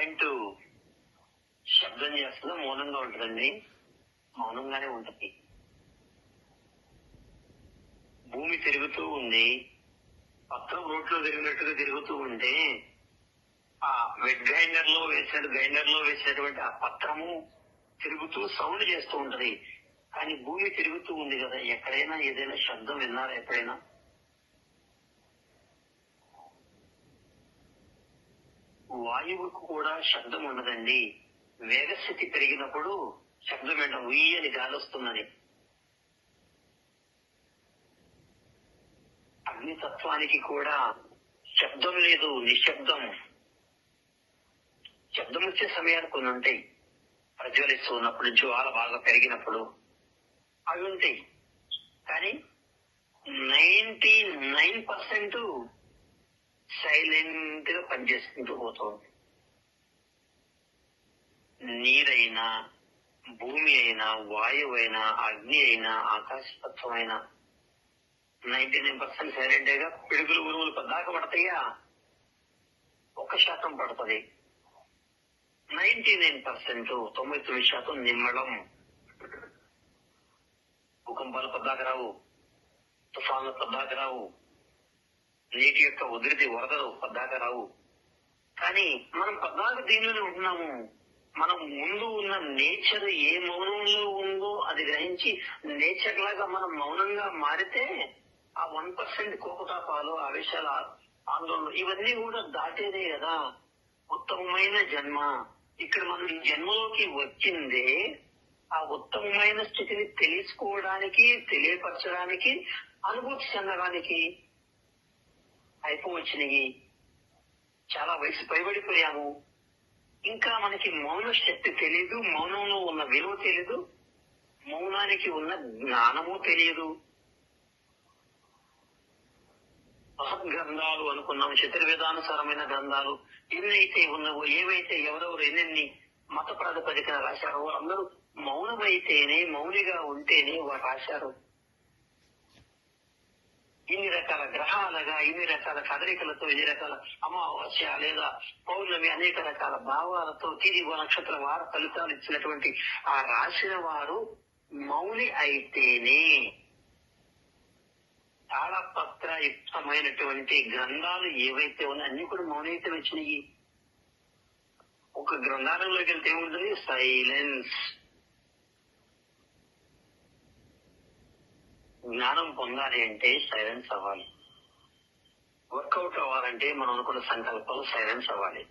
Current శబ్దం చేస్తుందో మౌనంగా ఉంటుందండి. మౌనంగానే ఉంటుంది. భూమి తిరుగుతూ ఉంది. పత్రం రోడ్లో తిరిగినట్టుగా తిరుగుతూ ఉంటే ఆ వెడ్ గ్రైండర్లో వేసాడు గ్రైండర్లో వేసినటువంటి ఆ పత్రము తిరుగుతూ సౌండ్ చేస్తూ ఉంటది. కానీ భూమి తిరుగుతూ ఉంది కదా ఎక్కడైనా ఏదైనా శబ్దం విన్నారా ఎక్కడైనా వాయువుకు కూడా శబ్దం ఉండదండి. వేగస్థితి పెరిగినప్పుడు శబ్దం ఏంట ఉయ్యని గాలి వస్తుందని అగ్నితత్వానికి కూడా శబ్దం లేదు నిశ్శబ్దం. శబ్దం వచ్చే సమయాలు కొన్ని ఉంటాయి. ప్రజ్వలిస్తూ ఉన్నప్పుడు జ్వాల బాగా పెరిగినప్పుడు అవి ఉంటాయి. కానీ నైన్టీ నైన్ పర్సెంట్ సైలెంట్గా పనిచేసుకుంటూ పోతుంది. నీరైనా భూమి అయినా వాయువు అయినా అగ్ని అయినా ఆకాశతత్వం అయినా నైన్టీ నైన్ పర్సెంట్ సైలెంట్గా పిడుగులు గురువులు పద్దాక పడతాయా? ఒక శాతం పడుతుంది. నైన్టీ నైన్ పర్సెంట్ తొంభై తొమ్మిది శాతం నిమ్మడం భూకంపాలు పద్దాక రావు. తుఫాన్లు పద్దాక రావు. నీటి యొక్క ఉధృతి వరదలు పద్దాక రావు. కానీ మనం పద్దాక దీనిలోనే ఉంటున్నాము. మనం ముందు ఉన్న నేచర్ ఏ మౌనంలో ఉందో అది గ్రహించి నేచర్ లాగా మనం మౌనంగా మారితే ఆ వన్ పర్సెంట్ కోపతాపాలు ఆవేశాల ఆందోళన ఇవన్నీ కూడా దాటేదే కదా. ఉత్తమమైన జన్మ. ఇక్కడ మనం జన్మలోకి వచ్చిందే ఆ ఉత్తమమైన స్థితిని తెలుసుకోవడానికి తెలియపరచడానికి అనుభూతి చెందడానికి అయిపోవచ్చినవి చాలా వయసు పైబడిపోయాము ఇంకా మనకి మౌన శక్తి తెలియదు మౌనంలో ఉన్న విలువ తెలియదు మౌనానికి ఉన్న జ్ఞానము తెలియదు గ్రంథాలు అనుకున్నాం చతుర్వేదానుసారమైన గ్రంథాలు ఎన్నైతే ఉన్నవో ఏవైతే ఎవరెవరు ఎన్నెన్ని మత ప్రాతిపదికన రాశారో అందరూ మౌనమైతేనే మౌనిగా ఉంటేనే వారు రాశారు. ఇన్ని రకాల గ్రహాలుగా ఇన్ని రకాల కదలికలతో ఇన్ని రకాల అమావాస్య లేదా పౌర్ణమి అనేక రకాల భావాలతో తిరిగి నక్షత్ర వార ఫలితాలు ఇచ్చినటువంటి ఆ రాసిన వారు మౌని అయితేనే తాళపత్ర యుక్తమైనటువంటి గ్రంథాలు ఏవైతే ఉన్నాయో అన్ని కూడా మౌనైతే వచ్చినాయి. ఒక గ్రంథాలయంలోకి వెళ్తే ఏముంటుంది? సైలెన్స్ జ్ఞానం పొందాలి అంటే సైలెన్స్ అవ్వాలి. వర్కౌట్ అవ్వాలంటే మనం అనుకున్న సంకల్పాలు సైలెన్స్ అవ్వాలి.